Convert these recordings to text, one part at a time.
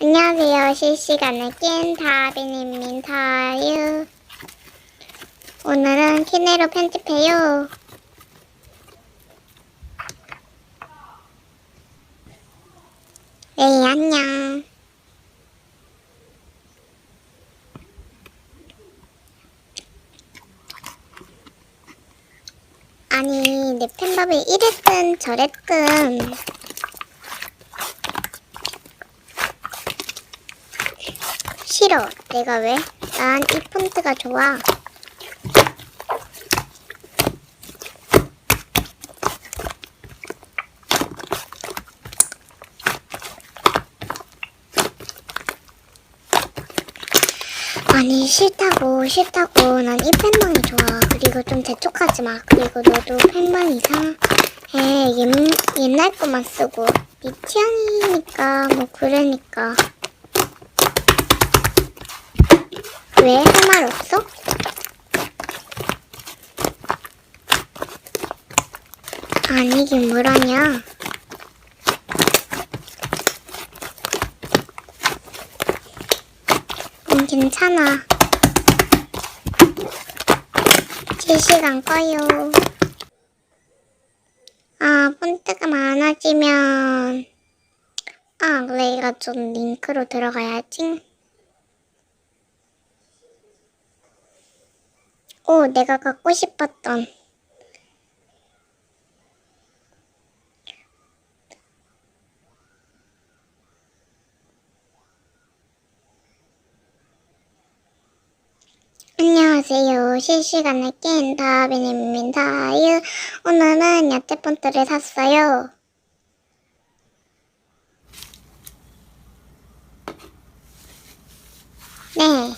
안녕하세요. 실시간의 낀 다빈입니다유. 오늘은 키네로 편집해요. 에이, 안녕. 아니, 내 팬밥이 이랬든 저랬든. 싫어. 내가 왜? 난 이 폰트가 좋아. 아니 싫다고 싫다고 난 이 팬방이 좋아 그리고 좀 재촉하지 마 그리고 너도 팬방 이상해 옛, 옛날 거만 쓰고 네 취향이니까 뭐 그러니까 왜? 할 말 없어? 아니긴 뭐라냐. 음, 괜찮아. 실시간 꺼요. 아, 폰트가 많아지면, 아, 내가 좀 링크로 들어가야지. 오, 내가 갖고 싶었던. 안녕하세요. 실시간에 낀 다빈입니다. 유, 오늘은 야채 폰트를 샀어요. 네.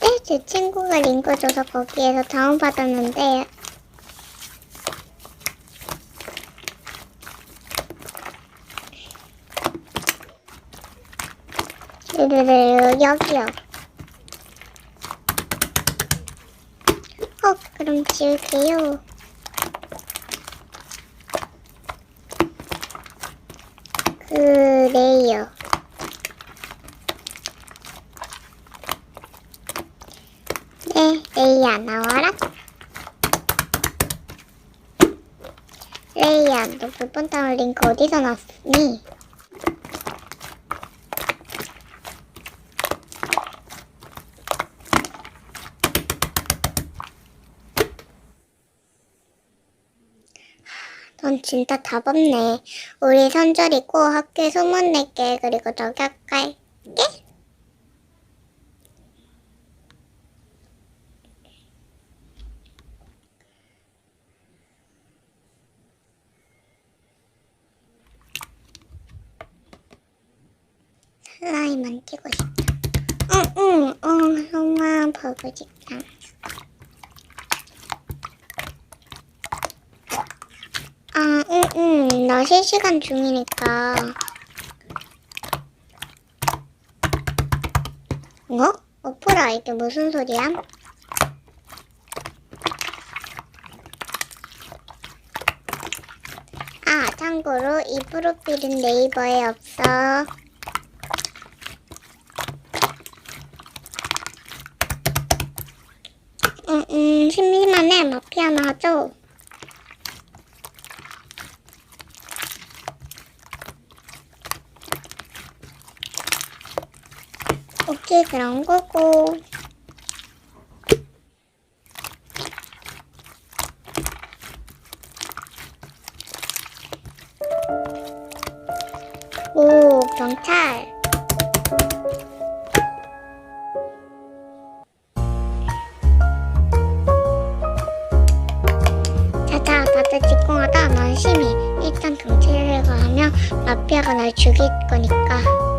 네, 제 친구가 링크 줘서 거기에서 다운받았는데 르르르 여기요. 어, 그럼 지울게요. 그래요. 네, 레이야 나와라. 레이야, 너 불본땅을 링크 어디서 났니? 넌 진짜 답 없네. 우리 선절이고 학교에 소문 낼게. 그리고 저기 할게. 슬라임만 끼고 싶다. 응, 응, 응, 정말 보고 싶다. 아, 응, 응, 나 실시간 중이니까. 뭐? 어프라, 이게 무슨 소리야? 아, 참고로 이 프로필은 네이버에 없어. 음, 음, 심심하네. 마피아나 하죠. 오케이, 그런 거고. 오, 경찰. 심해. 일단 경찰에 가면 마피아가 날 죽일 거니까.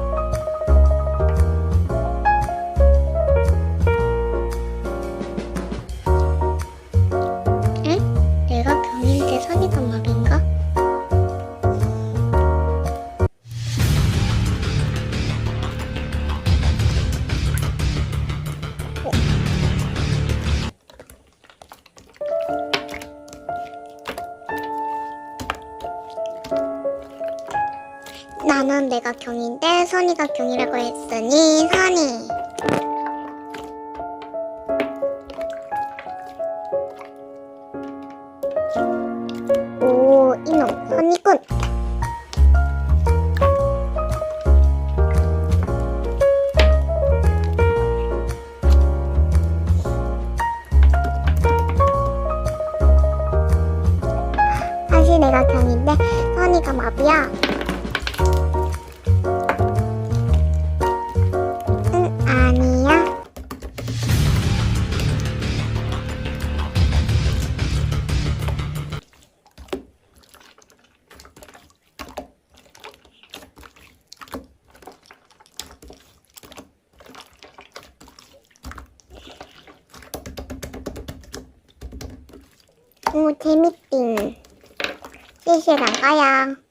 나는 내가 경인데 선이가 경이라고 했으니 선이. 오, 재밌띵. 실실 안 가야.